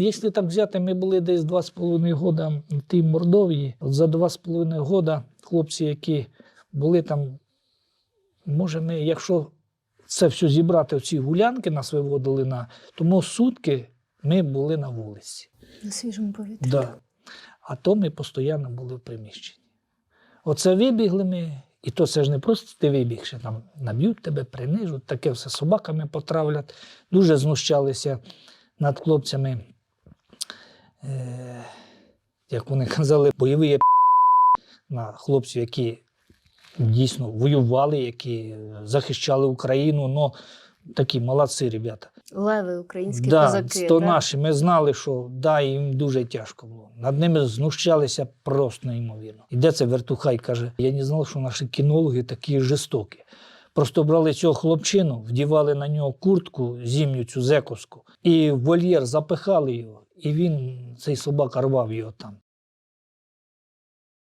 Якщо так взяти, ми були десь два з половиною года в тій Мордовії. За два з половиною года хлопці, які були там, може, ми, якщо це все зібрати, оці гулянки нас виводили на, тому сутки ми були на вулиці. На свіжому повітрі. Да. А то ми постійно були в приміщенні. Оце вибігли ми, і то це ж не просто ти вибіг, ще там наб'ють тебе, принижуть, таке все собаками потравлять. Дуже знущалися над хлопцями, е, як вони казали, бойові на хлопців, які дійсно воювали, які захищали Україну. Ну, такі молодці ребята. Леви українські Да, козаки. то да? наші. Ми знали, що да, їм дуже тяжко було. Над ними знущалися просто неймовірно. Іде це вертухай каже: я не знав, що наші кінологи такі жорстокі. Просто брали цього хлопчину, вдівали на нього куртку зімню цю зековську, і в вольєр запихали його, і він, цей собака, рвав його там.